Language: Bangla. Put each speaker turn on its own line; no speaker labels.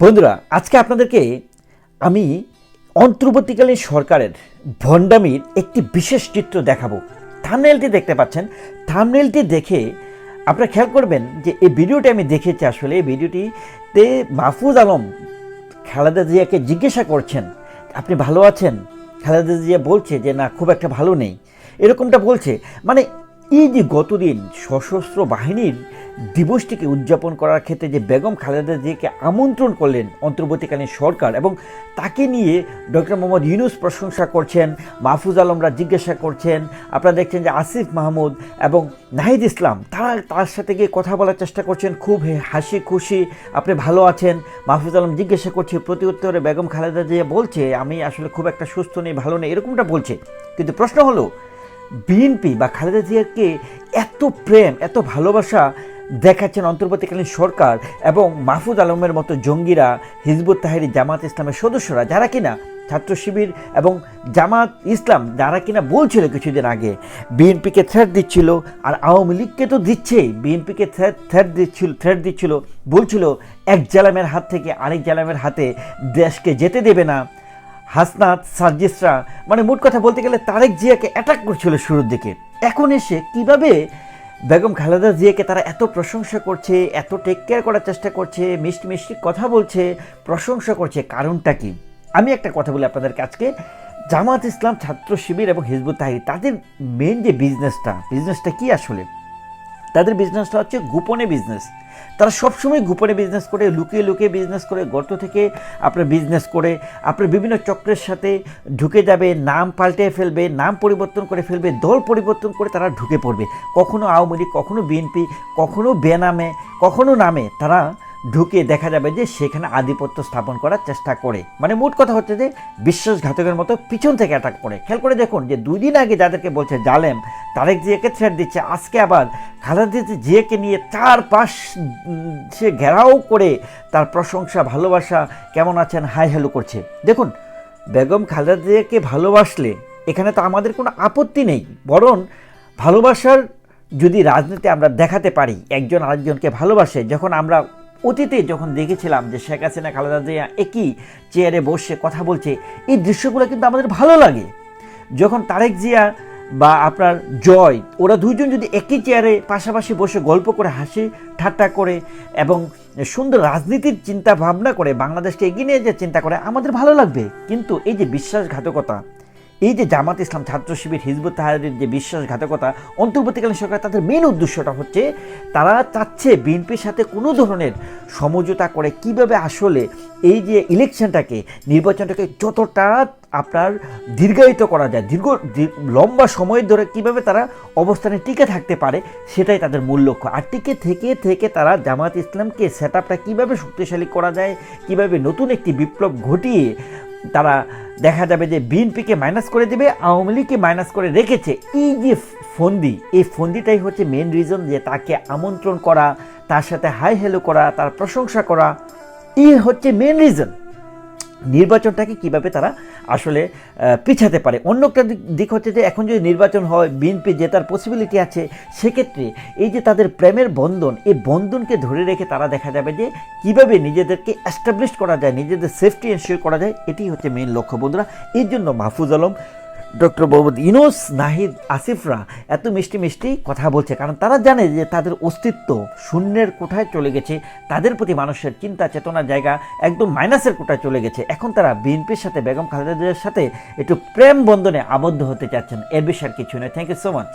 বন্ধুরা, আজকে আপনাদেরকে আমি অন্তর্বর্তীকালীন সরকারের ভণ্ডামির একটি বিশেষ চিত্র দেখাবো। থামনেলটি দেখতে পাচ্ছেন। থামনেলটি দেখে আপনারা খেয়াল করবেন যে এই ভিডিওটি আমি দেখেছি আসলে, এই ভিডিওটিতে মাহফুজ আলম খালেদা জিয়াকে জিজ্ঞাসা করছেন, আপনি ভালো আছেন? খালেদা জিয়া বলছে যে, না, খুব একটা ভালো নেই। এরকমটা বলছে। মানে এই যে গতদিন সশস্ত্র বাহিনীর দিবসটিকে উদযাপন করার ক্ষেত্রে যে বেগম খালেদা জিয়াকে আমন্ত্রণ করলেন অন্তর্বর্তীকালীন সরকার এবং তাকে নিয়ে ডক্টর মোহাম্মদ ইউনুস প্রশংসা করছেন, মাহফুজ আলমরা জিজ্ঞাসা করছেন, আপনারা দেখছেন যে আসিফ মাহমুদ এবং নাহিদ ইসলাম, তারা তার সাথে গিয়ে কথা বলার চেষ্টা করছেন, খুব হাসি খুশি, আপনি ভালো আছেন, মাহফুজ আলম জিজ্ঞাসা করছে প্রতি উত্তরে বেগম খালেদা জিয়া বলছে, আমি আসলে খুব একটা সুস্থ নেই, ভালো নেই, এরকমটা বলছে। কিন্তু প্রশ্ন হলো বিএনপি বা খালেদা জিয়াকে এত প্রেম, এত ভালোবাসা দেখাচ্ছেন অন্তর্বর্তীকালীন সরকার এবং মাহফুজ আলমের মতো জঙ্গিরা, হিজবুত তাহারি জামাত ইসলামের সদস্যরা যারা কিনা ছাত্র শিবির এবং জামাত ইসলাম যারা কিনা বলছিল কিছুদিন আগে বিএনপিকে থ্রেট দিচ্ছিল আর আওয়ামী লীগকে তো দিচ্ছেই। বিএনপিকে থ্রেট থ্রেট দিচ্ছিল থ্রেট দিচ্ছিল, বলছিল, এক জালামের হাত থেকে আরেক জালামের হাতে দেশকে যেতে দেবে না। হাসনাত সার্জিসরা মানে মোট কথা বলতে গেলে তারেক জিয়াকে অ্যাটাক করছিল শুরুর দিকে। এখন এসে কীভাবে বেগম খালেদা জিয়াকে তারা এত প্রশংসা করছে, এত টেক কেয়ার করার চেষ্টা করছে, মিষ্টি মিষ্টি কথা বলছে, প্রশংসা করছে, কারণটা কি? আমি একটা কথা বলি আপনাদেরকে আজকে। জামাত ইসলাম, ছাত্র শিবির এবং হিজবুত তাহির, তাদের মেন যে বিজনেসটা বিজনেসটা কি আসলে? তাদের বিজনেসটা হচ্ছে গোপনে বিজনেস তারা সবসময় গোপনে বিজনেস করে, লুকিয়ে লুকিয়ে বিজনেস করে, গর্ত থেকে আপনার বিজনেস করে, আপনার বিভিন্ন চক্রের সাথে ঢুকে যাবে, নাম পাল্টে ফেলবে, নাম পরিবর্তন করে ফেলবে, দল পরিবর্তন করে তারা ঢুকে পড়বে। কখনো আওয়ামী লীগ, কখনো বিএনপি কখনও বেনামে কখনও নামে তারা ঢুকে দেখা যাবে যে সেখানে আধিপত্য স্থাপন করার চেষ্টা করে। মানে মোট কথা হচ্ছে যে বিশ্বাসঘাতকের মতো পিছন থেকে অ্যাটাক করে। খেয়াল করে দেখুন যে দুই দিন আগে যাদেরকে বলছে জালেম, তারেক জিয়াকে থ্রেট দিচ্ছে। আজকে আবার খালেদা জিয়াকে নিয়ে চার পাশ সে ঘেরাও করে তার প্রশংসা, ভালোবাসা কেমন আছেন, হাই হ্যালো করছে। দেখুন, বেগম খালেদা জিয়াকে ভালোবাসলে এখানে তো আমাদের কোনো আপত্তি নেই। বরং ভালোবাসার যদি রাজনীতি আমরা দেখাতে পারি, একজন আরেকজনকে ভালোবাসে, যখন আমরা অতীতে যখন দেখেছিলাম যে শেখ হাসিনা, খালেদা জিয়া একই চেয়ারে বসে কথা বলছে, এই দৃশ্যগুলো কিন্তু আমাদের ভালো লাগে। যখন তারেক জিয়া বা আপনার জয়, ওরা দুইজন যদি একই চেয়ারে পাশাপাশি বসে গল্প করে, হাসি ঠাট্টা করে এবং সুন্দর রাজনীতির চিন্তা ভাবনা করে, বাংলাদেশকে এগিয়ে নিয়ে যে চিন্তা করে, আমাদের ভালো লাগবে। কিন্তু এই যে বিশ্বাসঘাতকতা এই যে জামাত ইসলাম ছাত্র শিবির হিজবুত তাহারের যে বিশ্বাসঘাতকতা, অন্তর্বর্তীকালীন সরকার তাদের মেন উদ্দেশ্যটা হচ্ছে তারা চাচ্ছে বিএনপির সাথে কোনো ধরনের সমঝোতা করে কীভাবে আসলে এই যে ইলেকশনটাকে নির্বাচনটাকে যতটা আপনার দীর্ঘায়িত করা যায়, দীর্ঘ লম্বা সময় ধরে কীভাবে তারা অবস্থানে টিকে থাকতে পারে সেটাই তাদের মূল লক্ষ্য। আর টিকে থেকে থেকে তারা জামাত ইসলামকে সেট আপটা কীভাবে শক্তিশালী করা যায়, কীভাবে নতুন একটি বিপ্লব ঘটিয়ে তারা দেখা যাবে যে বিএনপিকে মাইনাস করে দেবে, আওয়ামী লীগকে মাইনাস করে রেখেছে। এই যে ফন্দি, এই ফন্দিটাই হচ্ছে মেন রিজন যে তাকে আমন্ত্রণ করা, তার সাথে হাই হ্যালো করা, তার প্রশংসা করা, এই হচ্ছে মেন রিজন নির্বাচনটাকে কীভাবে তারা আসলে পিছাতে পারে। অন্য একটা দিক- হচ্ছে যে, এখন যদি নির্বাচন হয় বিএনপি জেতার পসিবিলিটি আছে, সেক্ষেত্রে এই যে তাদের প্রেমের বন্ধন, এই বন্ধনকে ধরে রেখে তারা দেখা যাবে যে, কীভাবে নিজেদেরকে অ্যাস্টাবলিশ করা যায়, নিজেদের সেফটি এনশিওর করা যায়, এটি হচ্ছে মেইন লক্ষ্য বন্ধুরা। এর জন্য মাহফুজ আলম ডক্টর মোহাম্মদ ইনোস নাহিদ আসিফরা এত মিষ্টি মিষ্টি কথা বলছে, কারণ তারা জানে যে তাদের অস্তিত্ব শূন্যের কোঠায় চলে গেছে, তাদের প্রতি মানুষের চিন্তা চেতনার জায়গা একদম মাইনাসের কোঠায় চলে গেছে। এখন তারা বিএনপির সাথে, বেগম খালেদা সাথে একটু প্রেম বন্ধনে আবদ্ধ হতে চাচ্ছেন, এর বিষয়ে আর কিছু নয় থ্যাংক ইউ সো মাচ